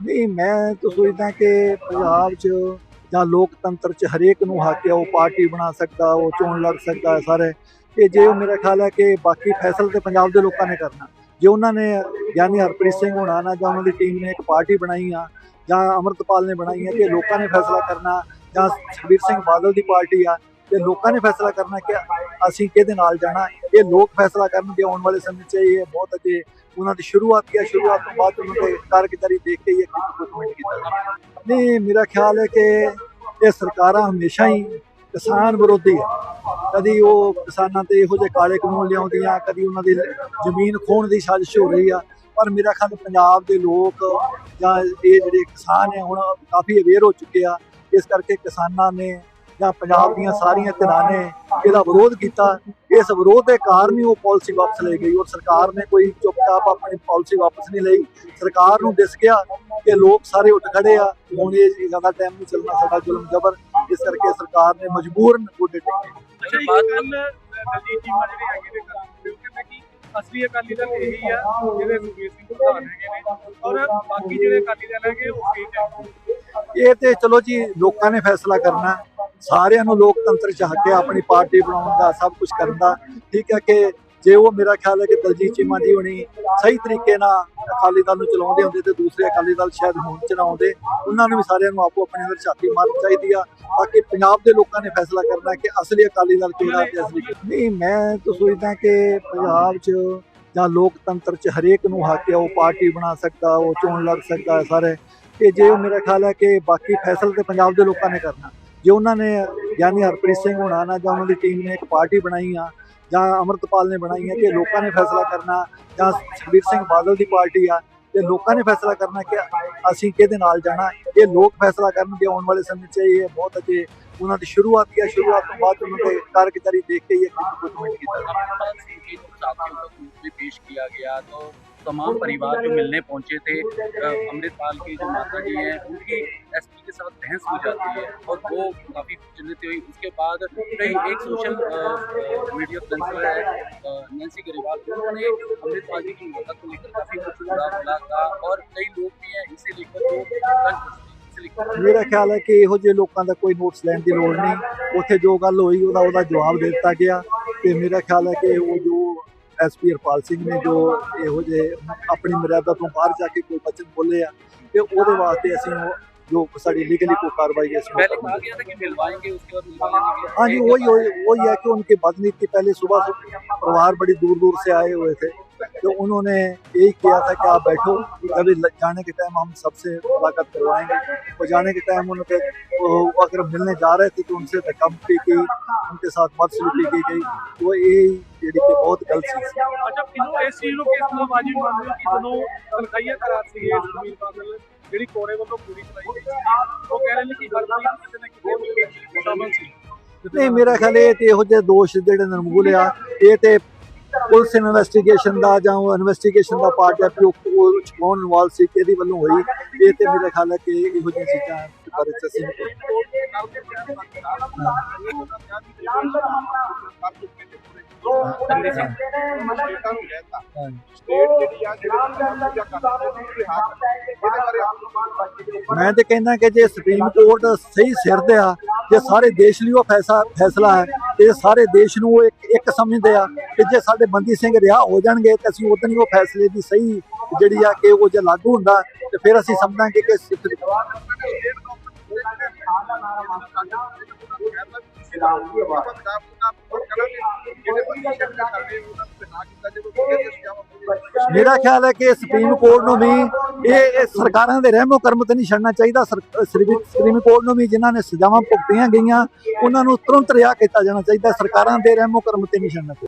ਨਹੀਂ, ਮੈਂ ਤਾਂ ਸੋਚਦਾ ਕਿ ਪੰਜਾਬ 'ਚ ਜਾਂ ਲੋਕਤੰਤਰ 'ਚ ਹਰੇਕ ਨੂੰ ਹੱਕ ਹੈ ਉਹ ਪਾਰਟੀ ਬਣਾ ਸਕਦਾ, ਉਹ ਚੋਣ ਲੜ ਸਕਦਾ ਹੈ ਸਾਰੇ। ਤੇ ਜੇ ਉਹ ਮੇਰਾ ਖਿਆਲ ਹੈ ਕਿ ਬਾਕੀ ਫੈਸਲੇ ਤੇ ਪੰਜਾਬ ਦੇ ਲੋਕਾਂ ਨੇ ਕਰਨਾ। ਜੇ ਉਹਨਾਂ ਨੇ ਯਾਨੀ ਹਰਪ੍ਰੀਤ ਸਿੰਘ ਹੋਣਾ ਨਾ, ਜਾਂ ਉਹਨਾਂ ਦੀ ਟੀਮ ਨੇ ਇੱਕ ਪਾਰਟੀ ਬਣਾਈ ਆ, ਜਾਂ ਅਮਰਤਪਾਲ ਨੇ ਬਣਾਈ ਆ ਕਿ ਲੋਕਾਂ ਨੇ ਫੈਸਲਾ ਕਰਨਾ, ਜਾਂ ਸੁਖਬੀਰ ਸਿੰਘ ਬਾਦਲ ਦੀ ਪਾਰਟੀ ਆ ਤੇ ਲੋਕਾਂ ਨੇ ਫੈਸਲਾ ਕਰਨਾ ਕਿ ਅਸੀਂ ਕਿਹਦੇ ਨਾਲ ਜਾਣਾ ਇਹ ਲੋਕ ਫੈਸਲਾ ਕਰਨਗੇ ਆਉਣ ਵਾਲੇ ਸਮੇਂ 'ਚ ਇਹ ਬਹੁਤ ਅਜੇ ਉਹਨਾਂ ਦੀ ਸ਼ੁਰੂਆਤ ਕੀ ਸ਼ੁਰੂਆਤ ਤੋਂ ਬਾਅਦ ਉਹਨਾਂ ਦੇ ਕਾਰਗੁਜ਼ਾਰੀ ਦੇਖ ਕੇ ਹੀ ਇੱਕ ਡਾਕੂਮੈਂਟ ਕੀਤਾ ਨਹੀਂ, ਮੇਰਾ ਖਿਆਲ ਹੈ ਕਿ ਇਹ ਸਰਕਾਰਾਂ ਹਮੇਸ਼ਾ ਹੀ ਕਿਸਾਨ ਵਿਰੋਧੀ ਹੈ। ਕਦੀ ਉਹ ਕਿਸਾਨਾਂ ਤੇ ਇਹੋ ਜਿਹੇ ਕਾਲੇ ਕਾਨੂੰਨ ਲਿਆਉਂਦੀਆਂ, ਕਦੀ ਉਹਨਾਂ ਦੀ ਜ਼ਮੀਨ ਖੋਣ ਦੀ ਸਾਜ਼ਿਸ਼ ਹੋ ਰਹੀ ਆ। ਪਰ ਮੇਰਾ ਖਿਆਲ ਪੰਜਾਬ ਦੇ ਲੋਕ ਜਾਂ ਇਹ ਜਿਹੜੇ ਕਿਸਾਨ ਹੈ, ਹੁਣ ਕਾਫੀ ਅਵੇਅਰ ਹੋ ਚੁੱਕੇ ਆ। ਇਸ ਕਰਕੇ ਕਿਸਾਨਾਂ ਨੇ ਜਾਂ ਪੰਜਾਬ ਦੀਆਂ ਸਾਰੀਆਂ ਧਿਰਾਂ ਨੇ ਇਹਦਾ ਵਿਰੋਧ ਕੀਤਾ। ਇਸ ਵਿਰੋਧ ਦੇ ਕਾਰਨ ਹੀ ਉਹ ਪਾਲਿਸੀ ਵਾਪਸ ਲਈ ਗਈ ਔਰ ਸਰਕਾਰ ਨੇ ਕੋਈ ਚੁੱਪਚਾਪ ਆਪਣੀ ਪਾਲਿਸੀ ਵਾਪਸ ਨਹੀਂ ਲਈ। ਸਰਕਾਰ ਨੂੰ ਦਿਸ ਗਿਆ ਕਿ ਲੋਕ ਸਾਰੇ ਉੱਠ ਖੜੇ ਆ। ਹੁਣ ਇਹ ਜ਼ਿਆਦਾ ਟਾਈਮ ਨਹੀਂ ਚੱਲਣਾ ਸਾਡਾ ਜ਼ੁਲਮ ਜ਼ਬਰ। ਇਸ ਕਰਕੇ ਸਰਕਾਰ ਨੇ ਮਜਬੂਰਨ ਗੋਡੇ ਟੇਕੇ। ਅੱਛਾ ਬਾਤ ਗੱਲ ਦਲਜੀਤ ਜੀ ਮਾਜਰੇ ਹੈਗੇ ਨੇ ਗੱਲ ਉਹ ਕਹਿੰਦਾ ਕਿ ਅਸਲੀ ਅਕਾਲੀ ਦਲ ਇਹੀ ਆ ਜਿਹੜੇ ਸੁਖਬੀਰ ਸਿੰਘ ਪ੍ਰਧਾਨ ਹੈਗੇ ਨੇ। ਔਰ ਬਾਕੀ ਜਿਹੜੇ ਅਕਾਲੀ ਦਲ ਹੈਗੇ ਉਹ ਫੇਕ ਹੈ ਇਹ ਤੇ ਚਲੋ ਜੀ ਲੋਕਾਂ ਨੇ ਫੈਸਲਾ ਕਰਨਾ। ਸਾਰਿਆਂ ਨੂੰ ਲੋਕਤੰਤਰ ਚ ਹੱਕਿਆ ਆਪਣੀ ਪਾਰਟੀ ਬਣਾਉਣ ਦਾ, ਸਭ ਕੁਝ ਕਰਨ ਦਾ। ਠੀਕ ਹੈ ਕਿ ਜੇ ਉਹ ਮੇਰਾ ਖਿਆਲ ਹੈ ਕਿ ਦਲਜੀਤ ਚੀਮਾ ਜੀ ਹੋਣੀ ਸਹੀ ਤਰੀਕੇ ਨਾਲ ਅਕਾਲੀ ਦਲ ਨੂੰ ਚਲਾਉਂਦੇ ਹੁੰਦੇ ਤੇ ਦੂਸਰੇ ਅਕਾਲੀ ਦਲ ਸ਼ਾਇਦ ਹੁਣ ਚਲਾਉਂਦੇ ਉਹਨਾਂ ਨੂੰ ਵੀ ਸਾਰਿਆਂ ਨੂੰ ਆਪੋ ਆਪਣੇ ਅੰਦਰ ਛਾਤੀ ਮਾਰਨੀ ਚਾਹੀਦੀ ਆ। ਬਾਕੀ ਪੰਜਾਬ ਦੇ ਲੋਕਾਂ ਨੇ ਫੈਸਲਾ ਕਰਨਾ ਕਿ ਅਸਲੀ ਅਕਾਲੀ ਦਲ ਕਿਹੜਾ ਤੇ ਅਸਲੀ ਨਹੀਂ, ਮੈਂ ਤਾਂ ਸੋਚਦਾ ਕਿ ਪੰਜਾਬ 'ਚ ਜਾਂ ਲੋਕਤੰਤਰ 'ਚ ਹਰੇਕ ਨੂੰ ਹੱਕ ਹੈ ਉਹ ਪਾਰਟੀ ਬਣਾ ਸਕਦਾ, ਉਹ ਚੋਣ ਲੜ ਸਕਦਾ ਹੈ ਸਾਰੇ। ਤੇ ਜੇ ਉਹ ਮੇਰਾ ਖਿਆਲ ਹੈ ਕਿ ਬਾਕੀ ਫੈਸਲਾ ਤੇ ਪੰਜਾਬ ਦੇ ਲੋਕਾਂ ਨੇ ਕਰਨਾ। ਜੇ ਉਹਨਾਂ ਨੇ ਯਾਨੀ ਹਰਪ੍ਰੀਤ ਸਿੰਘ ਹੋਣਾ ਨਾ ਜਾਂ ਉਹਨਾਂ ਦੀ ਟੀਮ ਨੇ ਇੱਕ ਪਾਰਟੀ ਬਣਾਈ ਆ, ਜਾਂ ਅਮਰਤਪਾਲ ਨੇ ਬਣਾਈ ਆ ਕਿ ਲੋਕਾਂ ਨੇ ਫੈਸਲਾ ਕਰਨਾ, ਜਾਂ ਸੁਖਬੀਰ ਸਿੰਘ ਬਾਦਲ ਦੀ ਪਾਰਟੀ ਆ, ਤੇ ਲੋਕਾਂ ਨੇ ਫੈਸਲਾ ਕਰਨਾ ਕਿ ਅਸੀਂ ਕਿਹਦੇ ਨਾਲ ਜਾਣਾ, ਇਹ ਲੋਕ ਫੈਸਲਾ ਕਰਨਗੇ ਆਉਣ ਵਾਲੇ ਸਮੇਂ 'ਚ, ਇਹ ਬਹੁਤ ਅਜੇ ਉਹਨਾਂ ਦੀ ਸ਼ੁਰੂਆਤ ਕੀ ਹੈ ਸ਼ੁਰੂਆਤ ਤੋਂ ਬਾਅਦ ਉਹਨਾਂ ਦੇ ਕਾਰਗੁਜ਼ਾਰੀ ਦੇਖ ਕੇ ਹੀ ਇੱਕ ਡਾਕੂਮੈਂਟ ਕੀਤਾ ਜਾਣਾ अमरपाल सिंह जी को साथियों का ग्रुप भी पेश किया गया तो तमाम परिवार जो मिलने पहुंचे थे अ, अमृतपाल की जो माता जी हैं उनकी एसपी के साथ बहस हो जाती है और वो काफ़ी चिन्हित हुई उसके बाद कई एक सोशल मीडिया फ्लुएंसर है अ, नैन्सी गरेवाल उन्होंने अमृतपाल जी की माता को लेकर काफ़ी कुछ जुड़ा बोला था और कई लोग भी हैं इसे लेकर जो इसे लेकर ਮੇਰਾ ਖਿਆਲ ਹੈ ਕਿ ਇਹੋ ਜਿਹੇ ਲੋਕਾਂ ਦਾ ਕੋਈ ਨੋਟਸ ਲੈਣ ਦੀ ਲੋੜ ਨਹੀਂ ਉੱਥੇ ਜੋ ਗੱਲ ਹੋਈ ਉਹਦਾ ਉਹਦਾ ਜਵਾਬ ਦੇ ਦਿੱਤਾ ਗਿਆ ਤੇ ਮੇਰਾ ਖਿਆਲ ਹੈ ਕਿ ਉਹ ਜੋ ਐਸਪੀ ਹਰਪਾਲ ਸਿੰਘ ਨੇ ਜੋ ਇਹੋ ਜਿਹੇ ਆਪਣੀ ਮਰਿਆਦਾ ਤੋਂ ਬਾਹਰ ਜਾ ਕੇ ਕੋਈ ਬਚਨ ਬੋਲੇ ਆ ਤੇ ਉਹਦੇ ਵਾਸਤੇ ਅਸੀਂ ਉਹ ਜੋ ਸਾਡੀ ਲੀਗਲੀ ਕੋਈ ਕਾਰਵਾਈ ਹੈ ਇਸ ਨੂੰ पहले ਕਰਾਂਗੇ। कहा गया था कि मिलवाएंगे उसके बाद मिलवाने के लिए हाँ जी वही वही वही है कि उनकी बदनीति पहले सुबह से परिवार बड़ी दूर दूर से आए हुए थे तो उन्होंने यही किया था कि आप बैठो अभी ल- जाने के टाइम हम सबसे मुलाकात करवाएंगे और जाने के टाइम उनके वो अगर मिलने जा रहे थे तो उनसे धक्का मुक्की की उनके साथ बदसलूकी की गई वो यही ਜਿਹੜੀ ਕਿ ਬਹੁਤ ਗਲਤ ਚੀਜ਼ ਸੀ ਅੱਛਾ ਕਿਨੂੰ ਇਸ ਚੀਜ਼ ਨੂੰ ਕਿਸ ਤਰ੍ਹਾਂ ਬਾਜੀ ਮੰਨਦੇ ਹੋ ਕਿ ਜਦੋਂ ਤਨਖਾਹੀਆ ਕਰਾਰ ਸੀ ਇਹ ਸੁਖਬੀਰ ਬਾਦਲ ਜਿਹੜੀ ਕੋਰੇ ਵੱਲੋਂ ਪੂਰੀ ਚਲਾਈ ਗਈ ਸੀ ਉਹ ਕਹਿ ਰਹੇ ਨੇ ਕਿ ਹਰਪ੍ਰੀਤ ਕਿਸੇ ਨਾ ਕਿਸੇ ਸ਼ਾਮਲ ਸੀ ਨਹੀਂ ਮੇਰਾ ਖਿਆਲ ਇਹ ਤੇ ਇਹੋ ਜਿਹੇ ਦੋਸ਼ ਜਿਹੜੇ ਨਿਰਮੂਲ ਆ ਇਹ ਤੇ ਪੁਲਿਸ ਇਨਵੈਸਟੀਗੇਸ਼ਨ ਦਾ ਜਾਂ ਇਨਵੈਸਟੀਗੇਸ਼ਨ ਦਾ ਪਾਰਟ ਹੈ ਕਿ ਉਹ ਵਿੱਚ ਕੌਣ ਇਨਵੋਲ ਸੀ, ਕਿਹਦੀ ਵੱਲੋਂ ਹੋਈ, ਇਹ ਤੇ ਮੇਰੇ ਖਿਆਲ ਹੈ ਕਿ ਇਹੋ ਜਿਹੀਆਂ ਚੀਜ਼ਾਂ ਬਾਰੇ ਚਸੀ ਮੈਂ ਤੇ ਕਹਿੰਦਾ ਕਿ ਜੇ ਸੁਪਰੀਮ ਕੋਰਟ ਸਹੀ ਸਿਰ ਤੇ ਆ, ਜੇ ਸਾਰੇ ਦੇਸ਼ ਲਈ ਉਹ ਫੈਸਲਾ ਹੈ, ਤੇ ਸਾਰੇ ਦੇਸ਼ ਨੂੰ ਇੱਕ ਸਮਝਦੇ ਆ ਕਿ ਜੇ ਸਾਡੇ ਬੰਦੀ ਸਿੰਘ ਰਿਹਾ ਹੋ ਜਾਣਗੇ ਤਾਂ ਅਸੀਂ ਉਦੋਂ ਹੀ ਉਹ ਫੈਸਲੇ ਦੀ ਸਹੀ ਜਿਹੜੀ ਆ ਕਿ ਉਹ ਜੇ ਲਾਗੂ ਹੁੰਦਾ ਤੇ ਫਿਰ ਅਸੀਂ ਸਮਝਾਂਗੇ ਕਿ ਸਿੱਖ ਮੇਰਾ ਖਿਆਲ ਹੈ ਕਿ ਸੁਪਰੀਮ ਕੋਰਟ ਨੂੰ ਵੀ ਇਹ ਸਰਕਾਰਾਂ ਦੇ ਰਹਿਮੋ ਕਰਮ ਤੇ ਨਹੀਂ ਛੱਡਣਾ ਚਾਹੀਦਾ। ਸਰ- ਸੁਪਰੀਮ ਕੋਰਟ ਨੂੰ ਵੀ ਜਿਨ੍ਹਾਂ ਨੇ ਸਜ਼ਾਵਾਂ ਭੁਗਤੀਆਂ ਗਈਆਂ, ਉਹਨਾਂ ਨੂੰ ਤੁਰੰਤ ਰਿਹਾ ਕੀਤਾ ਜਾਣਾ ਚਾਹੀਦਾ। ਸਰਕਾਰਾਂ ਦੇ ਰਹਿਮੋ ਕਰਮ ਤੇ ਨਹੀਂ ਛੱਡਣਾ ਚਾਹੀਦਾ।